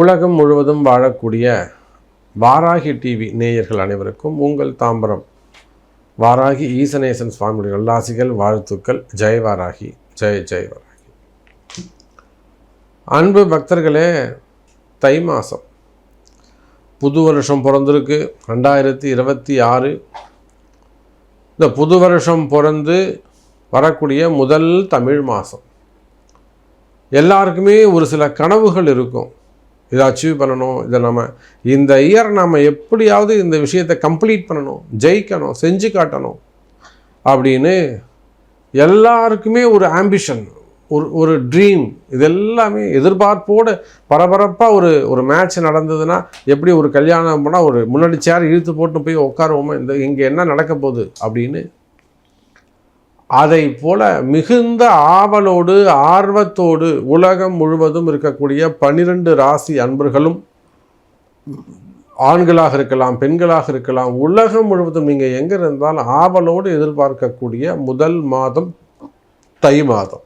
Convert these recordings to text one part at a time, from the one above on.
உலகம் முழுவதும் வாழக்கூடிய வாராகி டிவி நேயர்கள் அனைவருக்கும் உங்கள் தாம்பரம். வாராகி ஈசனேசன் சுவாமியுடைய நல்லாசிகள் வாழ்த்துக்கள். ஜெய் வாராகி ஜெய் ஜெய் வாராகி. அன்பு பக்தர்களே தை மாதம் புது வருஷம் பிறந்திருக்கு. ரெண்டாயிரத்தி இருபத்தி ஆறு இந்த புது வருஷம் பிறந்து வரக்கூடிய முதல் தமிழ் மாதம் எல்லாருக்குமே ஒரு சில கனவுகள் இருக்கும். இதை அச்சீவ் பண்ணணும். இதை நம்ம இந்த இயர் நம்ம எப்படியாவது இந்த விஷயத்தை கம்ப்ளீட் பண்ணணும். ஜெயிக்கணும் செஞ்சு காட்டணும். அப்படின்னு எல்லாருக்குமே ஒரு ஆம்பிஷன் ஒரு ஒரு ட்ரீம் இதெல்லாமே எதிர்பார்ப்போடு பரபரப்பாக ஒரு ஒரு மேட்ச் நடந்ததுன்னா எப்படி ஒரு கல்யாணம் பண்ணால் ஒரு முன்னாடி சேர் இழுத்து போட்டு போய் உட்காருவோமா இந்த இங்கே என்ன நடக்க போகுது அப்படின்னு அதை போல மிகுந்த ஆவலோடு ஆர்வத்தோடு உலகம் முழுவதும் இருக்கக்கூடிய பனிரெண்டு ராசி அன்பர்களும் ஆண்களாக இருக்கலாம் பெண்களாக இருக்கலாம் உலகம் முழுவதும் நீங்கள் எங்கே இருந்தாலும் ஆவலோடு எதிர்பார்க்கக்கூடிய முதல் மாதம் தை மாதம்.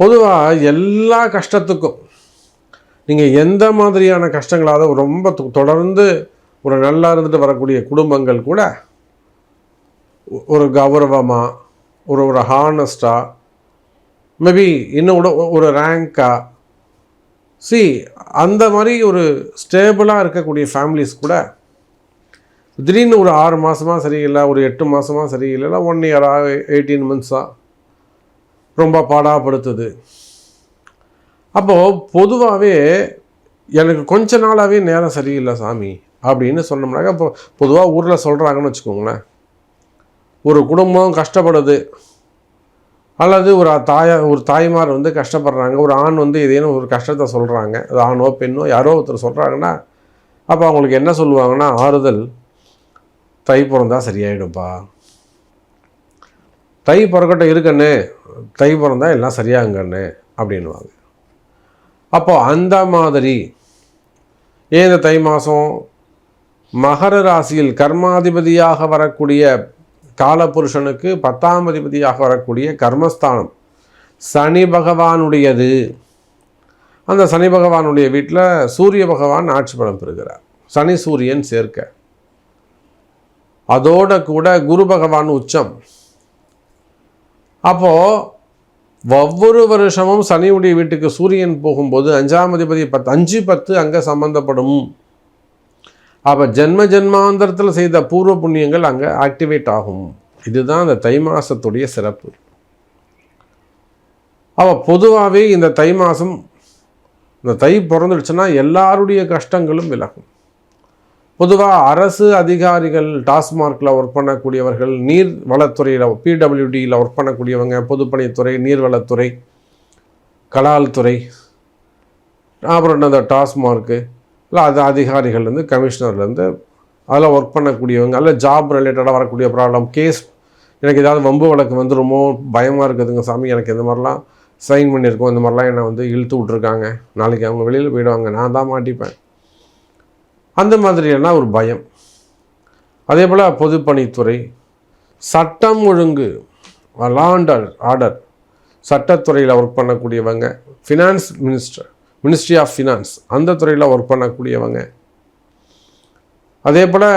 பொதுவாக எல்லா கஷ்டத்துக்கும் நீங்கள் எந்த மாதிரியான கஷ்டங்களாவது ரொம்ப தொ- தொடர்ந்து ஒரு நல்லா இருந்துட்டு வரக்கூடிய குடும்பங்கள் கூட ஒரு கௌரவமாக ஒரு ஒரு ஹானஸ்டாக மேபி இன்னும் கூட ஒரு ரேங்காக சி அந்த மாதிரி ஒரு ஸ்டேபிளாக இருக்கக்கூடிய ஃபேமிலிஸ் கூட திடீர்னு ஒரு ஆறு மாதமாக சரியில்லை ஒரு எட்டு மாதமாக சரியில்லை ஒன் இயராக எயிட்டீன் மந்த்ஸாக ரொம்ப பாடாப்படுத்துது. அப்போது பொதுவாகவே எனக்கு கொஞ்ச நாளாகவே நேரம் சரியில்லை சாமி அப்படின்னு சொன்னோம்னாக்க இப்போ பொதுவாக ஊரில் சொல்கிறாங்கன்னு வச்சுக்கோங்களேன். ஒரு குடும்பம் கஷ்டப்படுது அல்லது ஒரு தாயா ஒரு தாய்மார் வந்து கஷ்டப்படுறாங்க ஒரு ஆண் வந்து ஏதேனும் ஒரு கஷ்டத்தை சொல்கிறாங்க அது ஆணோ பெண்ணோ யாரோ ஒருத்தர் சொல்கிறாங்கன்னா அப்போ அவங்களுக்கு என்ன சொல்லுவாங்கன்னா ஆறுதல் தை பிறந்தா சரியாயிடும்ப்பா தை பிறக்கட்டும் இருக்கண்ணே தை பிறந்தா எல்லாம் சரியாகுங்கண்ணே அப்படின்வாங்க அப்போ அந்த மாதிரி ஏன் இந்த தை மாதம் மகர ராசியில் கர்மாதிபதியாக வரக்கூடிய காலபுருஷனுக்கு பத்தாம் அதிபதியாக வரக்கூடிய கர்மஸ்தானம் சனி பகவானுடையது. அந்த சனி பகவானுடைய வீட்டில் சூரிய பகவான் ஆட்சி பலம் பெறுகிறார். சனி சூரியன் சேர்க்க. அதோட கூட குரு பகவான் உச்சம். அப்போது ஒவ்வொரு வருஷமும் சனியுடைய வீட்டுக்கு சூரியன் போகும்போது அஞ்சாம் அதிபதி பத்து அஞ்சு பத்து அங்கே சம்பந்தப்படும். அப்போ ஜென்ம ஜென்மாந்தரத்தில் செய்த பூர்வ புண்ணியங்கள் அங்கே ஆக்டிவேட் ஆகும். இதுதான் அந்த தை மாதத்துடைய சிறப்பு. அப்போ பொதுவாகவே இந்த தை மாதம் இந்த தை பிறந்துடுச்சுன்னா எல்லாருடைய கஷ்டங்களும் விலகும். பொதுவாக அரசு அதிகாரிகள் டாஸ்மார்க்கில் ஒர்க் பண்ணக்கூடியவர்கள் நீர் வளத்துறையில் பிடபிள்யூடியில் ஒர்க் பண்ணக்கூடியவங்க பொதுப்பணித்துறை நீர்வளத்துறை கலால்துறை அப்புறம் அந்த டாஸ்மார்க்கு இல்லை அது அதிகாரிகள்லேருந்து கமிஷனர்லேருந்து அதில் ஒர்க் பண்ணக்கூடியவங்க அல்ல ஜாப் ரிலேட்டடாக வரக்கூடிய ப்ராப்ளம் கேஸ் எனக்கு ஏதாவது வம்பு வழக்கு வந்துருமோ பயமாக இருக்குதுங்க சாமி எனக்கு இந்த மாதிரிலாம் சைன் பண்ணியிருக்கோம் இந்த மாதிரிலாம் என்னை வந்து இழுத்து விட்ருக்காங்க நாளைக்கு அவங்க வெளியில் போயிடுவாங்க நான் தான் மாட்டிப்பேன். அந்த மாதிரியெல்லாம் ஒரு பயம். அதே போல் பொதுப்பணித்துறை சட்டம் ஒழுங்கு லாண்டர் ஆர்டர் சட்டத்துறையில் ஒர்க் பண்ணக்கூடியவங்க finance minister ministry of finance அந்த துறையில் ஒர்க் பண்ணக்கூடியவங்க. அதே போல்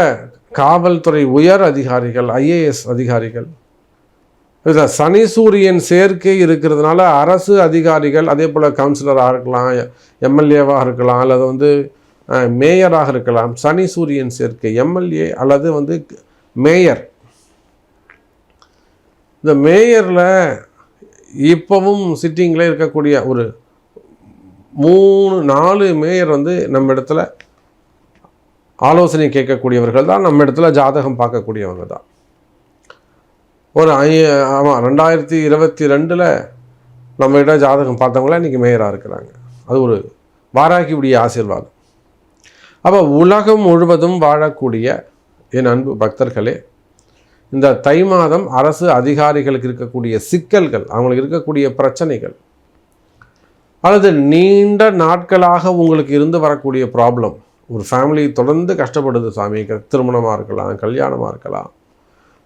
காவல்துறை உயர் அதிகாரிகள் ஐஏஎஸ் அதிகாரிகள். இதில் சனி சூரியன் சேர்க்கை இருக்கிறதுனால அரசு அதிகாரிகள் அதே போல் கவுன்சிலராக இருக்கலாம் எம்எல்ஏவாக இருக்கலாம் அல்லது வந்து மேயராக இருக்கலாம் சனி சூரியன் சேர்க்கை எம்எல்ஏ அல்லது வந்து மேயர் இந்த மேயரில் இப்போவும் சிட்டிங்கில் இருக்கக்கூடிய ஒரு மூணு நாலு மேயர் வந்து நம்ம இடத்துல ஆலோசனை கேட்கக்கூடியவர்கள் தான் நம்ம இடத்துல ஜாதகம் பார்க்கக்கூடியவங்க தான். ஒரு ஐ ஆமாம் ரெண்டாயிரத்தி இருபத்தி ரெண்டில் நம்ம இடம் ஜாதகம் பார்த்தவங்களாம் இன்றைக்கி மேயராக இருக்கிறாங்க. அது ஒரு வாராகியுடைய ஆசீர்வாதம். அப்போ உலகம் முழுவதும் வாழக்கூடிய என் அன்பு பக்தர்களே இந்த தை மாதம் அரசு அதிகாரிகளுக்கு இருக்கக்கூடிய சிக்கல்கள் அவங்களுக்கு இருக்கக்கூடிய பிரச்சனைகள் அல்லது நீண்ட நாட்களாக உங்களுக்கு இருந்து வரக்கூடிய ப்ராப்ளம் ஒரு ஃபேமிலி தொடர்ந்து கஷ்டப்படுது சாமி. க- திருமணமாக இருக்கலாம் கல்யாணமாக இருக்கலாம்.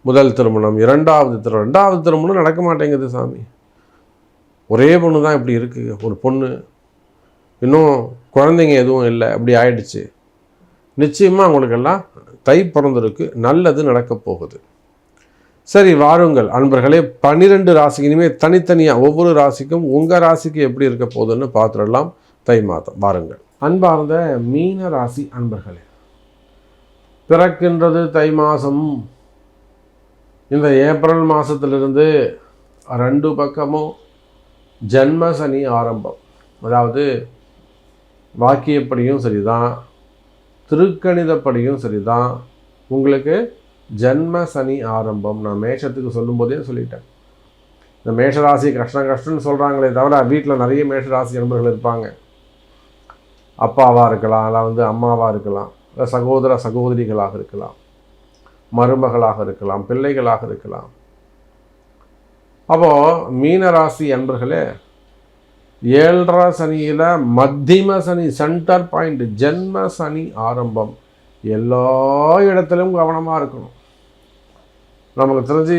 முதல் திருமணம் இரண்டாவது திருமணம் ரெண்டாவது திருமணம் நடக்க மாட்டேங்குது சாமி. ஒரே பொண்ணு தான் இப்படி இருக்குது ஒரு பொண்ணு. இன்னும் குழந்தைங்க எதுவும் இல்லை. அப்படி ஆயிடுச்சு. நிச்சயமாக அவங்களுக்கெல்லாம் தை பிறந்திருக்கு. நல்லது நடக்கப் போகுது. சரி வாருங்கள். அன்பர்களே பன்னிரெண்டு ராசிக்குமே தனித்தனியாக ஒவ்வொரு ராசிக்கும் உங்கள் ராசிக்கு எப்படி இருக்க போகுதுன்னு பார்த்துடலாம். தை மாதம். வாருங்கள். அன்பார்ந்த மீன ராசி அன்பர்களே பிறக்கின்றது தை மாதம். இந்த ஏப்ரல் மாதத்திலிருந்து ரெண்டு பக்கமும் ஜன்ம சனி ஆரம்பம். அதாவது வாக்கியப்படியும் சரிதான் திருக்கணிதப்படியும் சரிதான். உங்களுக்கு ஜென்ம சனி ஆரம்பம். நான் மேஷத்துக்கு சொல்லும்போதே சொல்லிட்டேன். இந்த மேஷராசி கஷ்டம் கஷ்டம்னு சொல்கிறாங்களே தவிர வீட்டில் நிறைய மேஷராசி நண்பர்கள் இருப்பாங்க. அப்பாவாக இருக்கலாம் இல்லை வந்து அம்மாவாக இருக்கலாம் இல்லை சகோதர சகோதரிகளாக இருக்கலாம் மருமகளாக இருக்கலாம் பிள்ளைகளாக இருக்கலாம். அப்போது மீனராசி அன்பர்களே ஏழரை சனியில் மத்தியம சனி சென்டர் பாயிண்ட் ஜென்ம சனி ஆரம்பம். எல்லா இடத்துலையும் கவனமாக இருக்கணும். நமக்கு தெரிஞ்சு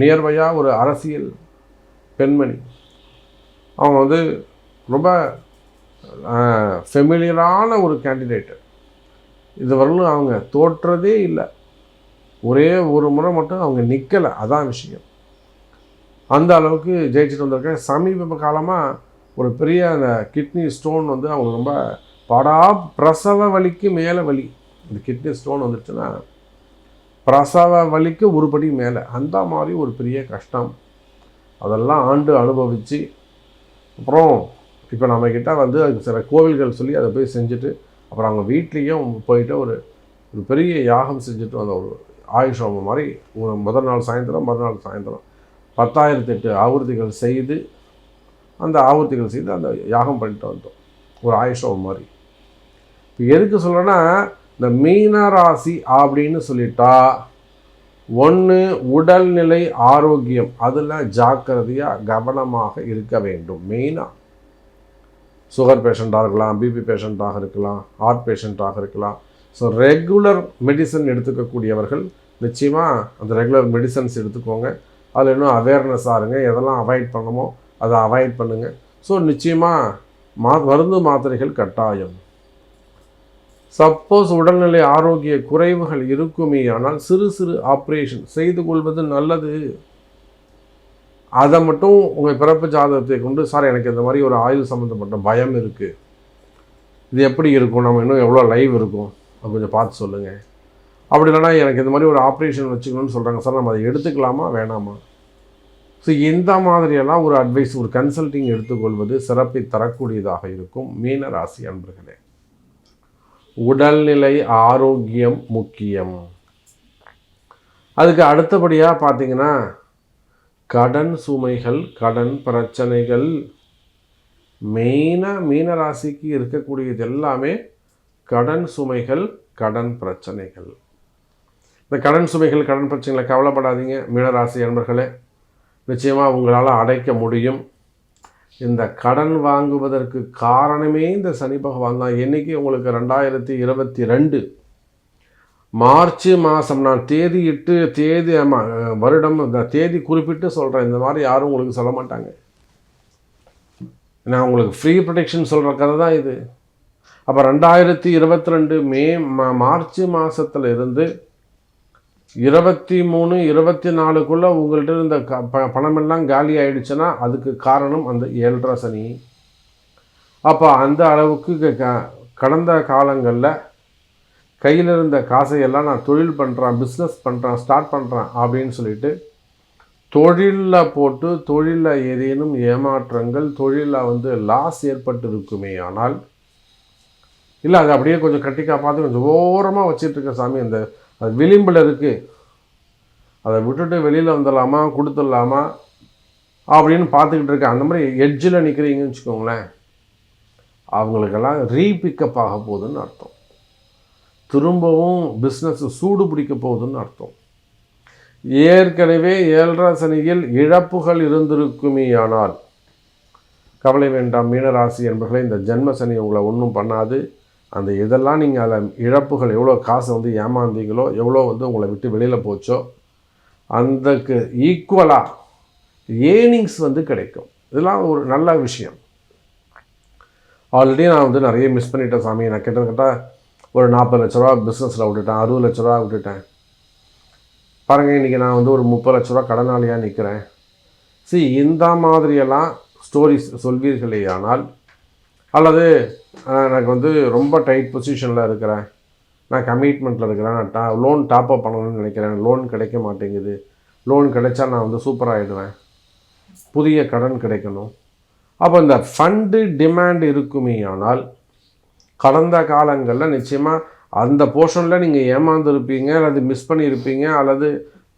நியர்பையாக ஒரு அரசியல் பெண்மணி. அவங்க வந்து ரொம்ப ஃபெமிலியரான ஒரு கேண்டிடேட்டு இது அவங்க தோற்றதே இல்லை. ஒரே ஒரு முறை மட்டும் அவங்க நிற்கலை அதான் விஷயம். அந்த அளவுக்கு ஜெயிச்சுட்டு வந்திருக்கேன். சமீப காலமாக ஒரு பெரிய அந்த கிட்னி ஸ்டோன் வந்து அவங்களுக்கு ரொம்ப படா பிரசவ வலிக்கு மேலே வலி. இந்த கிட்னி ஸ்டோன் வந்துச்சுன்னா பிரசவ வலிக்கு உருப்படி மேலே. அந்த மாதிரி ஒரு பெரிய கஷ்டம். அதெல்லாம் ஆண்டு அனுபவித்து அப்புறம் இப்போ நம்மக்கிட்ட வந்து அதுக்கு சில கோவில்கள் சொல்லி அதை போய் செஞ்சுட்டு அப்புறம் அவங்க வீட்லேயும் போயிட்டு ஒரு ஒரு பெரிய யாகம் செஞ்சுட்டு வந்த ஒரு ஆயுஷ் ஹோமம் மாதிரி ஒரு முதல் நாள் சாயந்தரம் மறுநாள் சாயந்தரம். பத்தாயிரத்தி எட்டு ஆவர்த்திகள் செய்து அந்த ஆவர்த்திகள் செய்து அந்த யாகம் பண்ணிட்டு வந்தோம் ஒரு ஆயுஷ் ஹோமம் மாதிரி. இப்போ எதுக்கு சொல்கிறேன்னா இந்த மீனராசி அப்படின்னு சொல்லிட்டா ஒன்று உடல்நிலை ஆரோக்கியம். அதில் ஜாக்கிரதையாக கவனமாக இருக்க வேண்டும். மெயினாக சுகர் பேஷண்ட்டாக இருக்கலாம் பிபி பேஷண்ட்டாக இருக்கலாம் ஹார்ட் பேஷண்ட்டாக இருக்கலாம். ஸோ ரெகுலர் மெடிசன் எடுத்துக்கக்கூடியவர்கள் நிச்சயமாக அந்த ரெகுலர் மெடிசன்ஸ் எடுத்துக்கோங்க. அதில் இன்னும் அவேர்னஸாக இருங்க. எதெல்லாம் அவாய்ட் பண்ணணுமோ அதை அவாய்ட் பண்ணுங்கள் ஸோ நிச்சயமாக மா மருந்து மாத்திரைகள் கட்டாயம். சப்போஸ் உடல்நிலை ஆரோக்கிய குறைவுகள் இருக்குமே ஆனால் சிறு சிறு ஆப்ரேஷன் செய்து கொள்வது நல்லது. அதை மட்டும் உங்கள் பிறப்பு ஜாதகத்தை கொண்டு சார் எனக்கு இந்த மாதிரி ஒரு ஆயுள் சம்மந்தப்பட்ட பயம் இருக்குது இது எப்படி இருக்கும்? நம்ம இன்னும் எவ்வளோ லைவ் இருக்கும்? அது கொஞ்சம் பார்த்து சொல்லுங்கள் அப்படி இல்லைனா எனக்கு இந்த மாதிரி ஒரு ஆப்ரேஷன் வச்சுக்கணும்னு சொல்கிறாங்க சார் நம்ம அதை எடுத்துக்கலாமா? வேணாமா? ஸோ இந்த மாதிரியெல்லாம் ஒரு அட்வைஸ் ஒரு கன்சல்டிங் எடுத்துக்கொள்வது சிறப்பை தரக்கூடியதாக இருக்கும். மீன ராசி அன்பர்களே. உடல்நிலை ஆரோக்கியம் முக்கியம். அதுக்கு அடுத்தபடியாக பார்த்தீங்கன்னா கடன் சுமைகள் கடன் பிரச்சனைகள் மெயினாக மீன ராசிக்கு இருக்கக்கூடியது எல்லாமே கடன் சுமைகள் கடன் பிரச்சனைகள். இந்த கடன் சுமைகள் கடன் பிரச்சனைகளை கவலைப்படாதீங்க. மீனராசி நண்பர்களே நிச்சயமாக உங்களால் அடைக்க முடியும். இந்த கடன் வாங்குவதற்கு காரணமே இந்த சனி பகவான் தான். என்றைக்கு உங்களுக்கு ரெண்டாயிரத்தி இருபத்தி ரெண்டு மார்ச் மாதம் நான் தேதி இட்டு தேதி வருடம் இந்த தேதி குறிப்பிட்டு சொல்கிறேன் இந்த மாதிரி யாரும் உங்களுக்கு சொல்ல மாட்டாங்க. நான் உங்களுக்கு ஃப்ரீ ப்ரொடெக்ஷன் சொல்கிற கதை தான் இது. அப்போ ரெண்டாயிரத்தி இருபத்தி ரெண்டு மே மார்ச் மாதத்துல இருந்து இருபத்தி மூணு இருபத்தி நாலுக்குள்ளே உங்கள்கிட்ட இருந்த க ப பணமெல்லாம் காலி ஆகிடுச்சுன்னா அதுக்கு காரணம் அந்த ஏழரை சனி. அப்போ அந்த அளவுக்கு க கடந்த காலங்களில் கையில் இருந்த காசையெல்லாம் நான் தொழில் பண்ணுறேன் பிஸ்னஸ் பண்ணுறேன் ஸ்டார்ட் பண்ணுறேன் அப்படின்னு சொல்லிட்டு தொழிலில் போட்டு தொழிலில் ஏதேனும் ஏமாற்றங்கள் தொழிலில் வந்து லாஸ் ஏற்பட்டு இருக்குமே ஆனால் இல்லை அது அப்படியே கொஞ்சம் கட்டிக்கா பார்த்து கொஞ்சம் ஓரமாக வச்சிட்ருக்க சாமி அந்த அது விளிம்பில் இருக்குது அதை விட்டுட்டு வெளியில் வந்துடலாமா? கொடுத்துடலாமா? அப்படின்னு பார்த்துக்கிட்டு இருக்கேன் அந்த மாதிரி எட்ஜில் நிற்கிறீங்கன்னு வச்சுக்கோங்களேன். அவங்களுக்கெல்லாம் ரீபிக்கப் ஆக போகுதுன்னு அர்த்தம். திரும்பவும் பிஸ்னஸ் சூடு பிடிக்க போகுதுன்னு அர்த்தம். ஏற்கனவே ஏழரை சனியில் இழப்புகள் இருந்திருக்குமேயானால் கவலை வேண்டாம். மீனராசி என்பர்களே இந்த ஜென்ம சனி உங்களை ஒன்றும் பண்ணாது. அந்த இதெல்லாம் நீங்கள் அதில் இழப்புகள் எவ்வளோ காசை வந்து ஏமாந்தீங்களோ எவ்வளோ வந்து உங்களை விட்டு வெளியில் போச்சோ அந்தக்கு ஈக்குவலாக ஏர்னிங்ஸ் வந்து கிடைக்கும். இதெல்லாம் ஒரு நல்ல விஷயம். ஆல்ரெடி நான் வந்து நிறைய மிஸ் பண்ணிட்டேன் சாமி. நான் கிட்டத்தட்ட ஒரு நாற்பது லட்ச ரூபா பிஸ்னஸில் விட்டுட்டேன் அறுபது லட்ச ரூபா விட்டுட்டேன். பாருங்கள் இன்றைக்கி நான் வந்து ஒரு முப்பது லட்ச ரூபா கடனாளியாக நிற்கிறேன் சி இந்த மாதிரியெல்லாம் ஸ்டோரிஸ் சொல்வீர்களே ஆனால் அல்லது எனக்கு வந்து ரொம்ப டைட் பொசிஷனில் இருக்கிறேன். நான் கமிட்மெண்ட்டில் இருக்கிறேன். நான் டா லோன் டாப்அப் பண்ணணும்னு நினைக்கிறேன். லோன் கிடைக்க மாட்டேங்குது. லோன் கிடைச்சா நான் வந்து சூப்பராகிடுவேன் புதிய கடன் கிடைக்கணும். அப்போ இந்த ஃபண்டு டிமாண்ட் இருக்குமே ஆனால் கடந்த காலங்களில் நிச்சயமாக அந்த போர்ஷனில் நீங்கள் ஏமாந்துருப்பீங்க அல்லது மிஸ் பண்ணியிருப்பீங்க அல்லது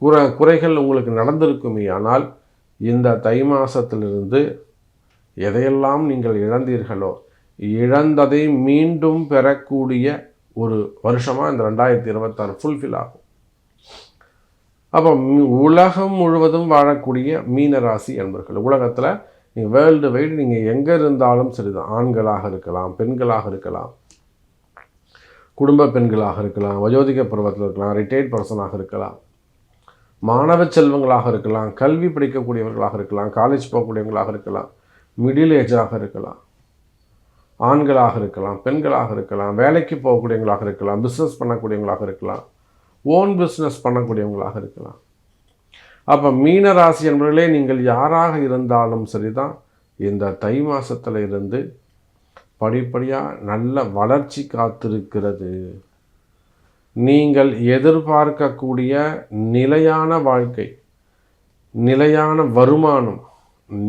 குறை குறைகள் உங்களுக்கு நடந்திருக்குமே ஆனால் இந்த தை மாதத்திலிருந்து எதையெல்லாம் நீங்கள் இழந்தீர்களோ இழந்ததை மீண்டும் பெறக்கூடிய ஒரு வருஷமாக இந்த ரெண்டாயிரத்தி இருபத்தாறு ஃபுல்ஃபில் ஆகும். அப்போ உலகம் முழுவதும் வாழக்கூடிய மீனராசி என்பர்கள் உலகத்தில் நீங்கள் வேர்ல்டு வைடு நீங்கள் எங்கே இருந்தாலும் சரிதான். ஆண்களாக இருக்கலாம் பெண்களாக இருக்கலாம் குடும்ப பெண்களாக இருக்கலாம் வயோதிக பருவத்தில் இருக்கலாம் ரிட்டையர்ட் பர்சனாக இருக்கலாம் மாணவ செல்வங்களாக இருக்கலாம் கல்வி படிக்கக்கூடியவர்களாக இருக்கலாம் காலேஜ் போகக்கூடியவங்களாக இருக்கலாம் மிடில் ஏஜாக இருக்கலாம். ஆண்களாக இருக்கலாம் பெண்களாக இருக்கலாம் வேலைக்கு போகக்கூடியவங்களாக இருக்கலாம் பிஸ்னஸ் பண்ணக்கூடியவங்களாக இருக்கலாம் ஓன் பிஸ்னஸ் பண்ணக்கூடியவங்களாக இருக்கலாம். அப்போ மீன ராசி என்பவர்களே நீங்கள் யாராக இருந்தாலும் சரிதான் இந்த தை மாதத்தில் இருந்து படிப்படியாக நல்ல வளர்ச்சி காத்திருக்கிறது. நீங்கள் எதிர்பார்க்கக்கூடிய நிலையான வாழ்க்கை நிலையான வருமானம்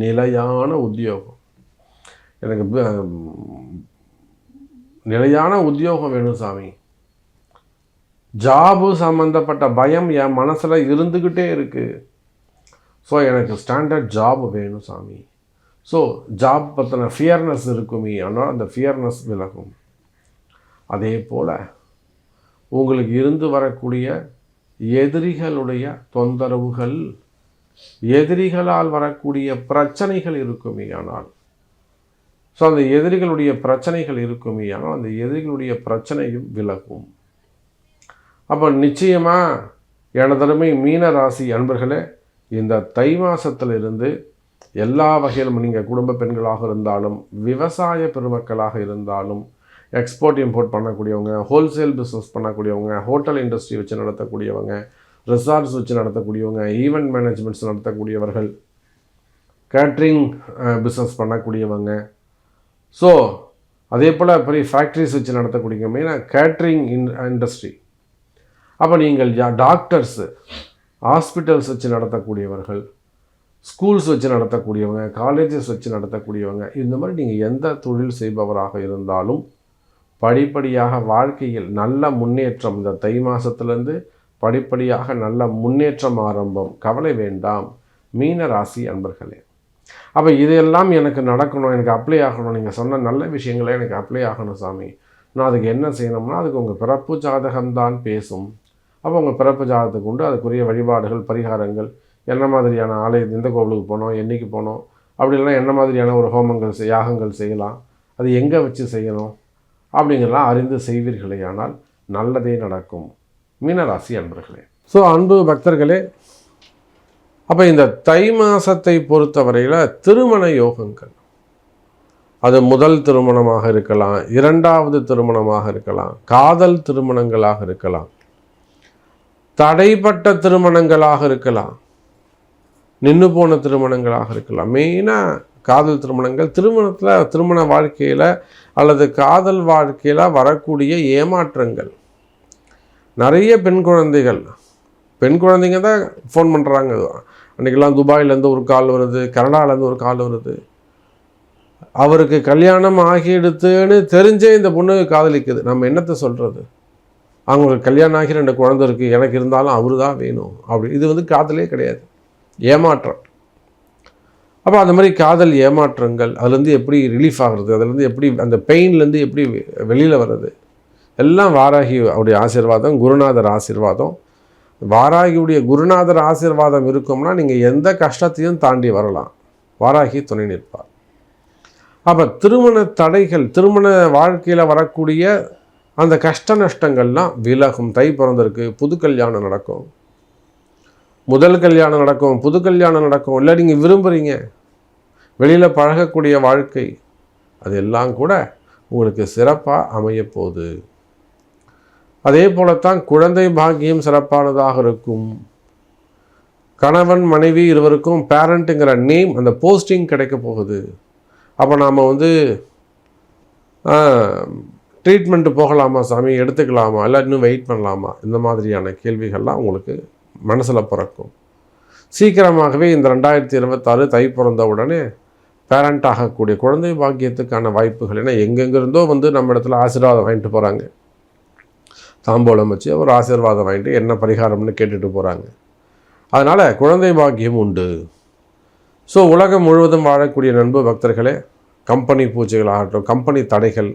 நிலையான உத்தியோகம். எனக்கு நிலையான உத்தியோகம் வேணும் சாமி. ஜாபு சம்மந்தப்பட்ட பயம் என் மனசில் இருந்துக்கிட்டே இருக்குது ஸோ எனக்கு ஸ்டாண்டர்ட் ஜாப் வேணும் சாமி. ஸோ ஜாப் பற்றின ஃபியர்னஸ் இருக்குமே ஆனால் அந்த ஃபியர்னஸ் விலகும். அதே போல் உங்களுக்கு இருந்து வரக்கூடிய எதிரிகளுடைய தொந்தரவுகள் எதிரிகளால் வரக்கூடிய பிரச்சனைகள் இருக்குமே ஆனால். ஸோ அந்த எதிரிகளுடைய பிரச்சனைகள் இருக்குமே ஆனால் அந்த எதிரிகளுடைய பிரச்சனையும் விலகும். அப்போ நிச்சயமாக எனதருமை மீன ராசி அன்பர்களே இந்த தை மாசத்திலிருந்து எல்லா வகையிலும் நீங்கள் குடும்ப பெண்களாக இருந்தாலும் விவசாய பெருமக்களாக இருந்தாலும் எக்ஸ்போர்ட் இம்போர்ட் பண்ணக்கூடியவங்க ஹோல்சேல் பிஸ்னஸ் பண்ணக்கூடியவங்க ஹோட்டல் இண்டஸ்ட்ரி வச்சு நடத்தக்கூடியவங்க ரிசார்ட்ஸ் வச்சு நடத்தக்கூடியவங்க ஈவெண்ட் மேனேஜ்மெண்ட்ஸ் நடத்தக்கூடியவர்கள் கேட்ரிங் பிஸ்னஸ் பண்ணக்கூடியவங்க. ஸோ அதே போல் பெரிய ஃபேக்ட்ரிஸ் வச்சு நடத்தக்கூடியவங்க மெயினாக கேட்ரிங் இன் இண்டஸ்ட்ரி அப்போ நீங்கள் டாக்டர்ஸு ஹாஸ்பிட்டல்ஸ் வச்சு நடத்தக்கூடியவர்கள் ஸ்கூல்ஸ் வச்சு நடத்தக்கூடியவங்க காலேஜஸ் வச்சு நடத்தக்கூடியவங்க இந்த மாதிரி நீங்கள் எந்த தொழில் செய்பவராக இருந்தாலும் படிப்படியாக வாழ்க்கையில் நல்ல முன்னேற்றம் இந்த தை மாதத்துலேருந்து படிப்படியாக நல்ல முன்னேற்றம் ஆரம்பம். கவலை வேண்டாம். மீன ராசி அன்பர்களே. அப்போ இதெல்லாம் எனக்கு நடக்கணும் எனக்கு அப்ளை ஆகணும். நீங்கள் சொன்ன நல்ல விஷயங்களே எனக்கு அப்ளை ஆகணும் சாமி. நான் அதுக்கு என்ன செய்யணும்னா அதுக்கு உங்கள் பிறப்பு ஜாதகம்தான் பேசும். அப்போ உங்கள் பிறப்பு ஜாதகத்துக்கு உண்டு. அதுக்குரிய வழிபாடுகள் பரிகாரங்கள் என்ன மாதிரியான ஆலய எந்த கோவிலுக்கு போனோம் என்னைக்கு போனோம் அப்படி இல்லைன்னா என்ன மாதிரியான ஒரு ஹோமங்கள் யாகங்கள் செய்யலாம். அது எங்கே வச்சு செய்யணும்? அப்படிங்கிறலாம் அறிந்து செய்வீர்களே ஆனால் நல்லதே நடக்கும். மீனராசி அன்பர்களே. ஸோ அன்பு பக்தர்களே அப்போ இந்த தை மாதத்தை பொறுத்தவரையில் திருமண யோகங்கள். அது முதல் திருமணமாக இருக்கலாம் இரண்டாவது திருமணமாக இருக்கலாம் காதல் திருமணங்களாக இருக்கலாம் தடைப்பட்ட திருமணங்களாக இருக்கலாம் நின்று போன திருமணங்களாக இருக்கலாம். மெயினாக காதல் திருமணங்கள் திருமணத்தில் திருமண வாழ்க்கையில் அல்லது காதல் வாழ்க்கையில் வரக்கூடிய ஏமாற்றங்கள். நிறைய பெண் குழந்தைகள். பெண் குழந்தைங்க தான் ஃபோன் பண்ணுறாங்க அன்றைக்கெல்லாம் துபாயிலேருந்து ஒரு கால் வருது கனடாலேருந்து ஒரு கால் வருது. அவருக்கு கல்யாணம் ஆகிடுத்துன்னு தெரிஞ்சே இந்த பொண்ணு காதலிக்குது. நம்ம என்னத்தை சொல்கிறது அவங்களுக்கு கல்யாணம் ஆகி ரெண்டு குழந்தை இருக்குது எனக்கு இருந்தாலும் அவரு தான் வேணும். அப்படி இது வந்து காதலே கிடையாது. ஏமாற்றம். அப்போ அந்த மாதிரி காதல் ஏமாற்றங்கள் அதுலேருந்து எப்படி ரிலீஃப் ஆகிறது? அதுலேருந்து எப்படி அந்த பெயின்லேருந்து எப்படி வெளியில் வர்றது? எல்லாம் வாராகி அவருடைய ஆசீர்வாதம் குருநாதர் ஆசீர்வாதம். வாராகியுடைய குருநாதர் ஆசீர்வாதம் இருக்கும்னா நீங்கள் எந்த கஷ்டத்தையும் தாண்டி வரலாம். வாராகி துணை நிற்பார். அப்போ திருமண தடைகள் திருமண வாழ்க்கையில் வரக்கூடிய அந்த கஷ்ட நஷ்டங்கள்லாம் விலகும். தை பிறந்திருக்கு புது கல்யாணம் நடக்கும். முதல் கல்யாணம் நடக்கும் புது கல்யாணம் நடக்கும். இல்லை நீங்கள் விரும்புகிறீங்க வெளியில் பழகக்கூடிய வாழ்க்கை. அது எல்லாம் கூட உங்களுக்கு சிறப்பாக அமையப்போகுது அதே போலத்தான் குழந்தை பாக்கியம் சிறப்பானதாக இருக்கும். கணவன் மனைவி இருவருக்கும் பேரண்ட்டுங்கிற நேம் அந்த போஸ்டிங் கிடைக்க போகுது. அப்போ நாம் வந்து ட்ரீட்மெண்ட்டு போகலாமா சாமி? எடுத்துக்கலாமா? இல்லை இன்னும் வெயிட் பண்ணலாமா? இந்த மாதிரியான கேள்விகள்லாம் உங்களுக்கு மனசில் பிறக்கும். சீக்கிரமாகவே இந்த ரெண்டாயிரத்தி இருபத்தாறு தை பிறந்த உடனே பேரண்ட் ஆகக்கூடிய குழந்தை பாக்கியத்துக்கான வாய்ப்புகள் ஏன்னா எங்கெங்கிருந்தோ வந்து நம்ம இடத்துல ஆசீர்வாதம் வாங்கிட்டு போகிறாங்க தாம்போலம் வச்சு ஒரு ஆசீர்வாதம் வாங்கிட்டு என்ன பரிகாரம்னு கேட்டுட்டு போகிறாங்க அதனால் குழந்தை பாக்கியம் உண்டு. ஸோ உலகம் முழுவதும் வாழக்கூடிய நண்பு பக்தர்களே கம்பெனி பூஜைகள் ஆகட்டும் கம்பெனி தடைகள்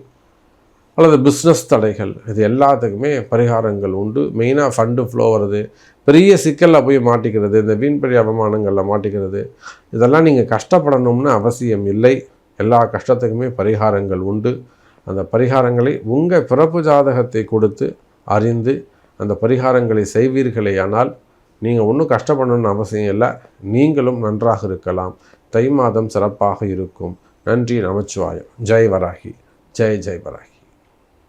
அல்லது பிஸ்னஸ் தடைகள் இது எல்லாத்துக்குமே பரிகாரங்கள் உண்டு. மெயினாக ஃபண்டு ஃப்ளோ வருது பெரிய சிக்கலில் போய் மாட்டிக்கிறது இந்த வீண்பழி அவமானங்களில் மாட்டிக்கிறது இதெல்லாம் நீங்கள் கஷ்டப்படணும்னு அவசியம் இல்லை. எல்லா கஷ்டத்துக்குமே பரிகாரங்கள் உண்டு. அந்த பரிகாரங்களை உங்கள் பிறப்பு ஜாதகத்தை கொடுத்து அறிந்து அந்த பரிகாரங்களை செய்வீர்களேயானால் நீங்கள் ஒன்றும் கஷ்டப்படணும்னு அவசியம் இல்லை. நீங்களும் நன்றாக இருக்கலாம். தை மாதம் சிறப்பாக இருக்கும். நன்றி நமச்சிவாயம். ஜெய் வராகி. ஜெய் ஜெய் வராகி.